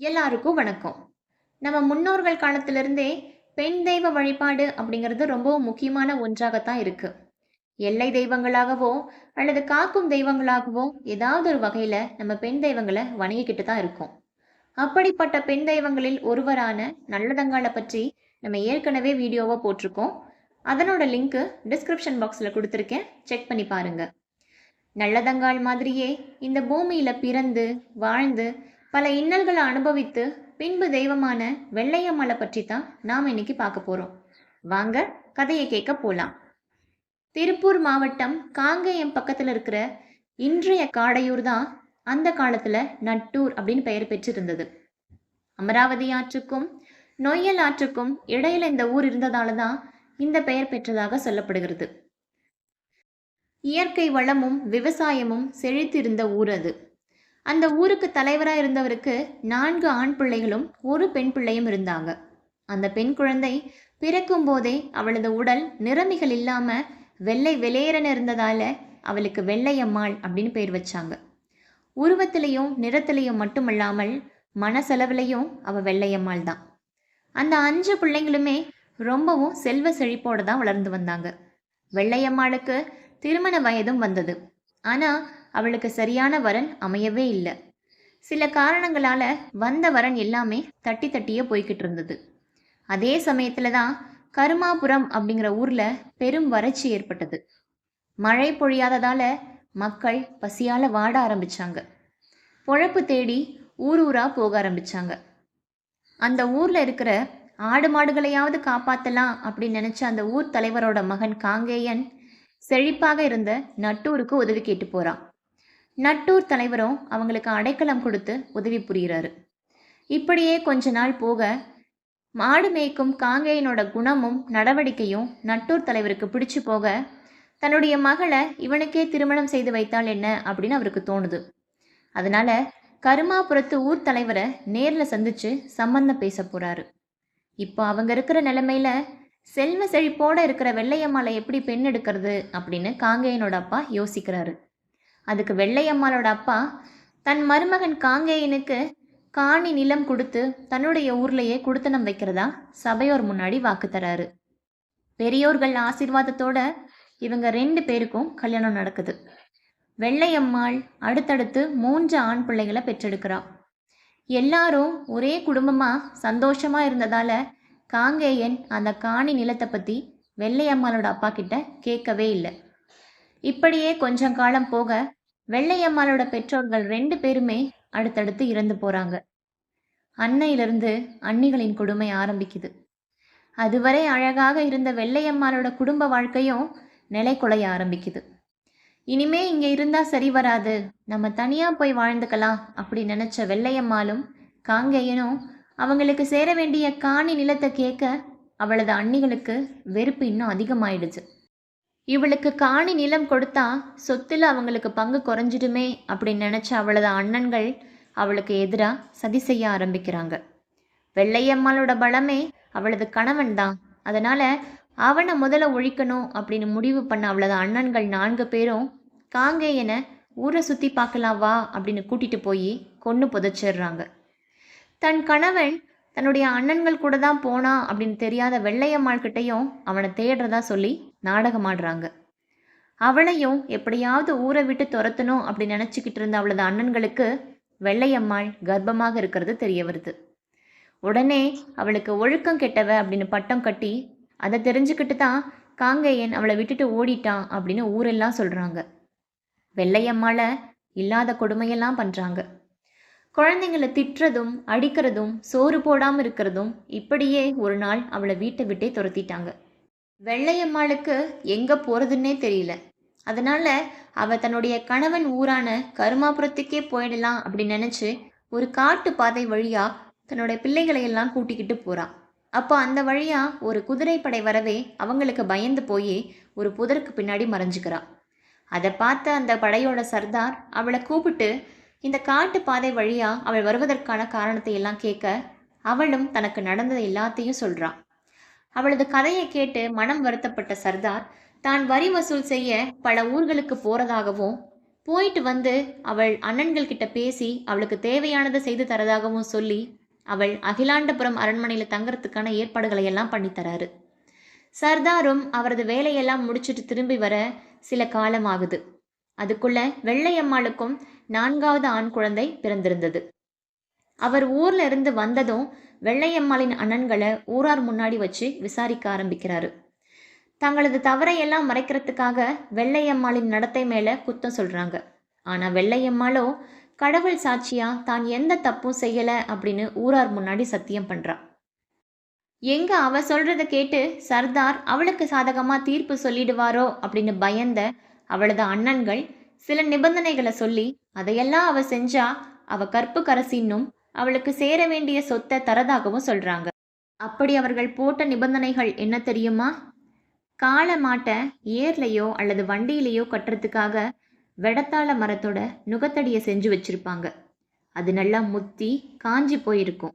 எல்லாருக்கும் வணக்கம். நம்ம முன்னோர்கள் காலத்திலிருந்தே பெண் தெய்வ வழிபாடு அப்படிங்கிறது ரொம்பவும் முக்கியமான ஒன்றாகத்தான் இருக்கு. எல்லை தெய்வங்களாகவோ அல்லது காக்கும் தெய்வங்களாகவோ ஏதாவது ஒரு வகையில நம்ம பெண் தெய்வங்களை வணங்கிக்கிட்டு தான் இருக்கோம். அப்படிப்பட்ட பெண் தெய்வங்களில் ஒருவரான நல்லதங்காளை பற்றி நம்ம ஏற்கனவே வீடியோவை போட்டிருக்கோம். அதனோட லிங்க்கு டிஸ்கிரிப்ஷன் பாக்ஸில் கொடுத்துருக்கேன். செக் பண்ணி பாருங்க. நல்லதங்காள் மாதிரியே இந்த பூமியில பிறந்து வாழ்ந்து பல இன்னல்களை அனுபவித்து பின்பு தெய்வமான வெள்ளையம்மலை பற்றி தான் நாம் இன்னைக்கு பார்க்க போகிறோம் வாங்க கதையை கேட்க போகலாம் திருப்பூர் மாவட்டம் காங்கேயம் பக்கத்தில் இருக்கிற இன்றைய காடையூர் தான் அந்த காலத்தில் நட்டூர் அப்படின்னு பெயர் பெற்றிருந்தது. அமராவதி ஆற்றுக்கும் நொய்யல் ஆற்றுக்கும் இடையில இந்த ஊர் இருந்ததால தான் இந்த பெயர் பெற்றதாக சொல்லப்படுகிறது. இயற்கை வளமும் விவசாயமும் செழித்திருந்த ஊர் அது. அந்த ஊருக்கு தலைவராக இருந்தவருக்கு நான்கு ஆண் பிள்ளைகளும் ஒரு பெண் பிள்ளையும் இருந்தாங்க. அந்த பெண் குழந்தை பிறக்கும் போதே அவளது உடல் நிறமிகள் இல்லாம வெள்ளை வெளியேறன இருந்ததால அவளுக்கு வெள்ளையம்மாள் அப்படின்னு பேர் வச்சாங்க. உருவத்திலையும் நிறத்திலையும் மட்டுமல்லாமல் மனசெலவுலையும் அவ வெள்ளையம்மாள் தான். அந்த அஞ்சு பிள்ளைங்களுமே ரொம்பவும் செல்வ செழிப்போட தான் வளர்ந்து வந்தாங்க. வெள்ளையம்மாளுக்கு திருமண வயதும் வந்தது. ஆனா அவளுக்கு சரியான வரன் அமையவே இல்லை. சில காரணங்களால வந்த வரன் எல்லாமே தட்டி தட்டியே போய்கிட்டு இருந்தது. அதே சமயத்துல தான் கருமாபுரம் அப்படிங்கிற ஊர்ல பெரும் வறட்சி ஏற்பட்டது. மழை பொழியாததால மக்கள் பசியால வாட ஆரம்பிச்சாங்க. பொழப்பு தேடி ஊர் ஊரா போக ஆரம்பிச்சாங்க. அந்த ஊர்ல இருக்கிற ஆடு மாடுகளையாவது காப்பாத்தலாம் அப்படின்னு நினைச்ச அந்த ஊர் தலைவரோட மகன் காங்கேயன் செழிப்பாக இருந்த நட்டூருக்கு உதவி கேட்டு போறான். நட்டூர் தலைவரும் அவங்களுக்கு அடைக்கலம் கொடுத்து உதவி புரிகிறாரு. இப்படியே கொஞ்ச நாள் போக மாடு மேய்க்கும் காங்கேயனோட குணமும் நடவடிக்கையும் நட்டூர் தலைவருக்கு பிடிச்சு போக தன்னுடைய மகளை இவனுக்கே திருமணம் செய்து வைத்தால் என்ன அப்படின்னு அவருக்கு தோணுது. அதனால கருமாபுரத்து ஊர் தலைவரை நேரில் சந்திச்சு சம்பந்தம் பேச போறாரு. இப்போ அவங்க இருக்கிற நிலைமையில செல்வ செழிப்போட இருக்கிற வெள்ளையம்மாளை எப்படி பெண் எடுக்கிறது அப்படின்னு காங்கேயனோட அப்பா யோசிக்கிறாரு. அதுக்கு வெள்ளையம்மாளோட அப்பா தன் மருமகன் காங்கேயனுக்கு காணி நிலம் கொடுத்து தன்னுடைய ஊர்லேயே குடுத்தனம் வைக்கிறதா சபையோர் முன்னாடி வாக்கு தராரு. பெரியோர்கள் ஆசீர்வாதத்தோட இவங்க ரெண்டு பேருக்கும் கல்யாணம் நடக்குது. வெள்ளையம்மாள் அடுத்தடுத்து மூன்று ஆண் பிள்ளைகளை பெற்றெடுக்கிறா. எல்லாரும் ஒரே குடும்பமாக சந்தோஷமாக இருந்ததால் காங்கேயன் அந்த காணி நிலத்தை பற்றி வெள்ளையம்மாளோட அப்பா கிட்ட கேட்கவே இல்லை. இப்படியே கொஞ்சம் காலம் போக வெள்ளையம்மாளோட பெற்றோர்கள் ரெண்டு பேருமே அடுத்தடுத்து இறந்து போறாங்க. அன்னையிலிருந்து அன்னிகளின் கொடுமை ஆரம்பிக்குது. அதுவரை அழகாக இருந்த வெள்ளையம்மாளோட குடும்ப வாழ்க்கையும் நிலை குலைய ஆரம்பிக்குது. இனிமே இங்க இருந்தா சரி வராது நம்ம தனியா போய் வாழ்ந்துக்கலாம் அப்படி நினைச்ச வெள்ளையம்மாளும் காங்கேயனும் அவங்களுக்கு சேர வேண்டிய காணி நிலத்தை கேட்க அவளது அண்ணிகளுக்கு வெறுப்பு இன்னும் அதிகமாயிடுச்சு. இவளுக்கு காணி நிலம் கொடுத்தா சொத்தில் அவங்களுக்கு பங்கு குறைஞ்சிடுமே அப்படின்னு நினச்ச அவளது அண்ணன்கள் அவளுக்கு எதிராக சதி செய்ய ஆரம்பிக்கிறாங்க. வெள்ளையம்மாளோட பலமே அவளது கணவன் தான். அதனால் அவனை முதல்ல ஒழிக்கணும் அப்படின்னு முடிவு பண்ண அவளது அண்ணன்கள் நான்கு பேரும் காங்கேயனை ஊரை சுற்றி பார்க்கலாம் வா அப்படின்னு கூட்டிட்டு போய் கொன்று புதைச்சிடுறாங்க. தன் கணவன் தன்னுடைய அண்ணன்கள் கூட தான் போனா அப்படின்னு தெரியாத வெள்ளையம்மாள் கிட்டையும் அவனை தேடுறதா சொல்லி நாடகமாடுறாங்க. அவளையும் எப்படியாவது ஊரை விட்டு துரத்தணும் அப்படின்னு நினச்சிக்கிட்டு இருந்த அவளது அண்ணன்களுக்கு வெள்ளையம்மாள் கர்ப்பமாக இருக்கிறது தெரிய வருது. உடனே அவளுக்கு ஒழுக்கம் கெட்டவ அப்படின்னு பட்டம் கட்டி அதை தெரிஞ்சுக்கிட்டு தான் காங்கேயன் அவளை விட்டுட்டு ஓடிட்டான் அப்படின்னு ஊரெல்லாம் சொல்கிறாங்க வெள்ளையம்மாளை இல்லாத கொடுமையெல்லாம் பண்ணுறாங்க குழந்தைங்களை திட்டுறதும் அடிக்கிறதும் சோறு போடாமல் இருக்கிறதும் இப்படியே ஒரு நாள் அவளை வீட்டை விட்டே துரத்திட்டாங்க. வெள்ளையம்மாளுக்கு எங்க போறதுன்னே தெரியல. அதனால அவ தன்னுடைய கணவன் ஊரான கருமாபுரத்துக்கே போயிடலாம் அப்படின்னு நினைச்சு ஒரு காட்டு பாதை வழியா தன்னுடைய பிள்ளைகளை எல்லாம் கூட்டிக்கிட்டு போறா. அப்போ அந்த வழியா ஒரு குதிரைப்படை வரவே அவங்களுக்கு பயந்து போய் ஒரு புதருக்கு பின்னாடி மறைஞ்சுக்கிறா. அதை பார்த்த அந்த படையோட சர்தார் அவளை கூப்பிட்டு இந்த காட்டு பாதை வழியா அவள் வருவதற்கான காரணத்தை எல்லாம் கேட்க அவளும் தனக்கு நடந்தது எல்லாத்தையும் சொல்றா. அவளது கதையை கேட்டு மனம் வருத்தப்பட்ட சர்தார் தான் வரி வசூல் செய்ய பல ஊர்களுக்கு போறதாகவும் போயிட்டு வந்து அவள் அண்ணன்கள் கிட்ட பேசி அவளுக்கு தேவையானதை செய்து தரதாகவும் சொல்லி அவள் அகிலாண்டபுரம் அரண்மனையில் தங்கறதுக்கான ஏற்பாடுகளை எல்லாம் பண்ணித்தராரு சர்தாரும் அவரது வேலையெல்லாம் முடிச்சுட்டு திரும்பி வர சில காலம் ஆகுது அதுக்குள்ள வெள்ளையம்மாளுக்கும் நான்காவது ஆண் குழந்தை பிறந்திருந்தது. அவர் ஊர்ல இருந்து வந்ததும் வெள்ளையம்மாளின் அண்ணன்களை ஊரார் முன்னாடி வச்சு விசாரிக்க ஆரம்பிக்கிறாரு. தங்களது தவறையெல்லாம் மறைக்கிறதுக்காக வெள்ளையம்மாளின் நடத்தை மேல குத்தம் சொல்றாங்க. ஆனா வெள்ளையம்மாளோ கடவுள் சாட்சியா தான் எந்த தப்பும் செய்யல அப்படின்னு ஊரார் முன்னாடி சத்தியம் பண்றா. எங்க அவ சொல்றத கேட்டு சர்தார் அவளுக்கு சாதகமா தீர்ப்பு சொல்லிடுவாரோ அப்படின்னு பயந்த அவளது அண்ணன்கள் சில நிபந்தனைகளை சொல்லி அதையெல்லாம் அவ செஞ்சா அவ கற்பு கரசின்னும் அவளுக்கு சேர வேண்டிய சொத்தை தரதாகவும் சொல்றாங்க. அப்படி அவர்கள் போட்ட நிபந்தனைகள் என்ன தெரியுமா? காளை மாட்டை ஏர்லையோ அல்லது வண்டியிலையோ கட்டுறதுக்காக வெடத்தாள மரத்தோட நுகத்தடியை செஞ்சு வச்சிருப்பாங்க. அது நல்லா முத்தி காஞ்சி போயிருக்கும்.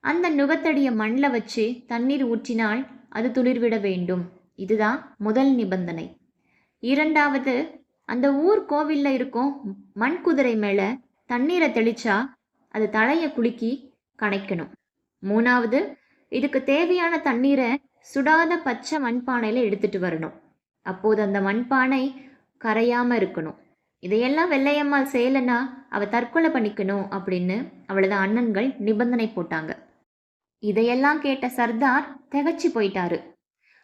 அந்த நுகத்தடியை மண்ணில் வச்சு தண்ணீர் ஊற்றினால் அது துளிர்விட வேண்டும். இதுதான் முதல் நிபந்தனை. இரண்டாவது அந்த ஊர் கோவில்ல இருக்கும் மண் குதிரை மேலே தண்ணீரை தெளிச்சா அது தலையை குலுக்கி கணைக்கணும். மூணாவது இதுக்கு தேவையான தண்ணீரை சுடாத பச்சை மண்பானையில் எடுத்துட்டு வரணும். அப்போது அந்த மண்பானை கரையாமல் இருக்கணும். இதையெல்லாம் வெள்ளையம்மாள் செய்யலைன்னா அவள் தற்கொலை பண்ணிக்கணும் அப்படின்னு அவளது அண்ணன்கள் நிபந்தனை போட்டாங்க. இதையெல்லாம் கேட்ட சர்தார் திகச்சு போயிட்டாரு.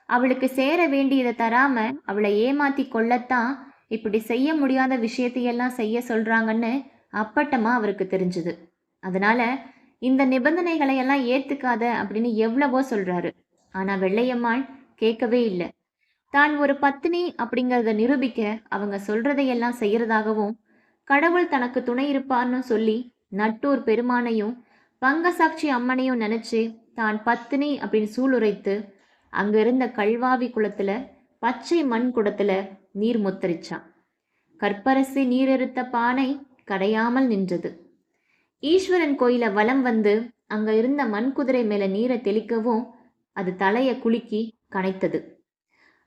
அவளுக்கு சேர வேண்டியதை தராம அவளை ஏமாத்தி கொள்ளத்தான் இப்படி செய்ய முடியாத விஷயத்தையெல்லாம் செய்ய சொல்றாங்கன்னு அப்பட்டமா அவருக்கு தெரிஞ்சுது. அதனால இந்த நிபந்தனைகளை எல்லாம் ஏத்துக்காத அப்படின்னு எவ்வளவோ சொல்றாரு. ஆனா வெள்ளையம்மாள் கேட்கவே இல்லை. தான் ஒரு பத்தினி அப்படிங்கிறத நிரூபிக்க அவங்க சொல்றதையெல்லாம் செய்யறதாகவும் கடவுள் தனக்கு துணை இருப்பார்னு சொல்லி நட்டூர் பெருமானையும் பங்கசாட்சி அம்மனையும் நினைச்சு தான் பத்தினி அப்படின்னு சூளுரைத்து அங்க இருந்த கல்வாவி குளத்துல பச்சை மண் குடத்துல நீர் முத்தரிச்சான். கற்பரசி நீரெருத்த பானை கடையாமல் நின்றது. ஈஸ்வரன் கோயில வலம் வந்து அங்க இருந்த மண் குதிரை மேல நீரை தெளிக்கவும் அது தலையை குலுக்கி கனைத்தது.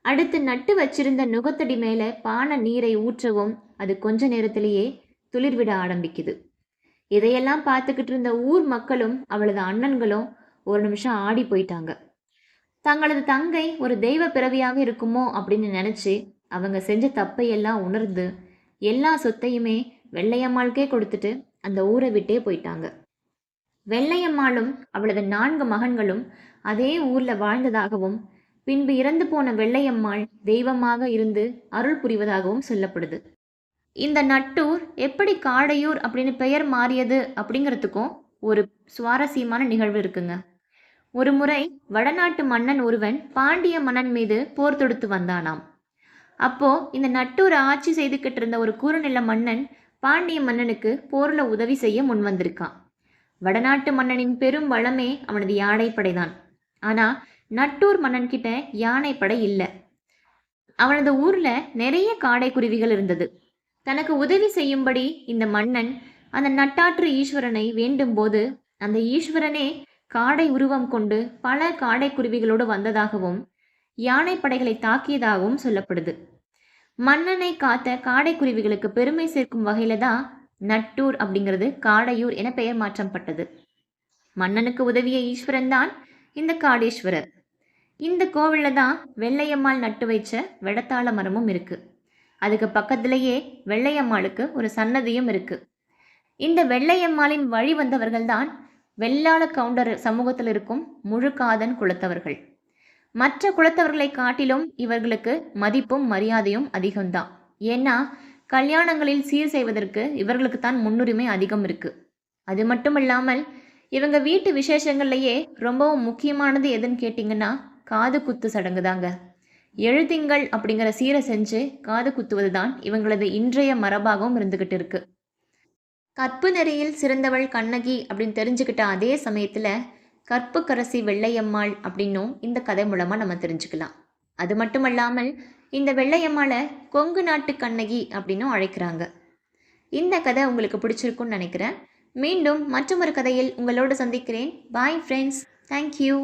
அடுத்து நட்டு வச்சிருந்த நுகத்தடி மேல பானை நீரை ஊற்றவும் அது கொஞ்ச நேரத்திலேயே துளிர்விட ஆரம்பிக்குது. இதையெல்லாம் பார்த்துக்கிட்டு இருந்த ஊர் மக்களும் அவளது அண்ணன்களும் ஒரு நிமிஷம் ஆடி போயிட்டாங்க. தங்களது தங்கை ஒரு தெய்வ பிறவியாக இருக்குமோ அப்படின்னு நினைச்சு அவங்க செஞ்ச தப்பையெல்லாம் உணர்ந்து எல்லா சொத்தையுமே வெள்ளையம்மாளுக்கே கொடுத்துட்டு அந்த ஊரை விட்டே போயிட்டாங்க. வெள்ளையம்மாளும் அவளது நான்கு மகன்களும் அதே ஊர்ல வாழ்ந்ததாகவும் பின்பு இறந்து போன வெள்ளையம்மாள் தெய்வமாக இருந்து அருள் புரிவதாகவும் சொல்லப்படுது. இந்த நட்டூர் எப்படி காடையூர் அப்படின்னு பெயர் மாறியது அப்படிங்கிறதுக்கும் ஒரு சுவாரஸ்யமான நிகழ்வு இருக்குங்க. ஒரு முறை வடநாட்டு மன்னன் ஒருவன் பாண்டிய மன்னன் மீது போர் தொடுத்து வந்தானாம். அப்போ இந்த நட்டூரை ஆட்சி செய்துக்கிட்டு இருந்த ஒரு குறுநில மன்னன் பாண்டிய மன்னனுக்கு போரில் உதவி செய்ய முன் வந்திருக்கான். வடநாட்டு மன்னனின் பெரும் வளமே அவனது யானைப்படைதான். ஆனால் நட்டூர் மன்னன்கிட்ட யானைப்படை இல்லை. அவனது ஊரில் நிறைய காடை குருவிகள் இருந்தது. தனக்கு உதவி செய்யும்படி இந்த மன்னன் அந்த நட்டாற்று ஈஸ்வரனை வேண்டும் போது அந்த ஈஸ்வரனே காடை உருவம் கொண்டு பல காடை குருவிகளோடு வந்ததாகவும் யானைப்படைகளை தாக்கியதாகவும் சொல்லப்படுது. மன்னனை காத்த காடைக்குருவிகளுக்கு பெருமை சேர்க்கும் வகையில தான் நட்டூர் அப்படிங்கிறது காடையூர் என பெயர் மாற்றப்பட்டது. மன்னனுக்கு உதவிய ஈஸ்வரன் தான் இந்த காடேஸ்வரர். இந்த கோவிலில் தான் வெள்ளையம்மாள் நட்டு வைச்ச வெடத்தாள மரமும் இருக்கு. அதுக்கு பக்கத்திலேயே வெள்ளையம்மாளுக்கு ஒரு சன்னதியும் இருக்கு. இந்த வெள்ளையம்மாளின் வழி வந்தவர்கள் தான் வெள்ளாள கவுண்டர் சமூகத்தில் இருக்கும் முழுக்காதன் குலத்தவர்கள். மற்ற குலத்தவர்களை காட்டிலும் இவர்களுக்கு மதிப்பும் மரியாதையும் அதிகம்தான் ஏன்னா கல்யாணங்களில் சீர் செய்வதற்கு இவர்களுக்கு தான் முன்னுரிமை அதிகம் இருக்கு. அது மட்டும் இல்லாமல் இவங்க வீட்டு விசேஷங்கள்லையே ரொம்பவும் முக்கியமானது எதுன்னு கேட்டிங்கன்னா காது குத்து சடங்கு தாங்க எழுத்திங்கள் அப்படிங்கிற சீரை செஞ்சு காது குத்துவது தான் இவங்களது இன்றைய மரபாகவும் இருந்துக்கிட்டு இருக்கு. கற்பு நெறியில் சிறந்தவள் கண்ணகி அப்படின்னு தெரிஞ்சுக்கிட்ட அதே சமயத்தில் கற்புக்கரசி வெள்ளையம்மாள் அப்படின்னும் இந்த கதை மூலமாக நம்ம தெரிஞ்சுக்கலாம். அது மட்டும் அல்லாமல் இந்த வெள்ளையம்மாளை கொங்கு நாட்டு கண்ணகி அப்படின்னும் அழைக்கிறாங்க. இந்த கதை உங்களுக்கு பிடிச்சிருக்குன்னு நினைக்கிறேன். மீண்டும் மற்றொரு கதையில் உங்களோடு சந்திக்கிறேன். Bye friends thank you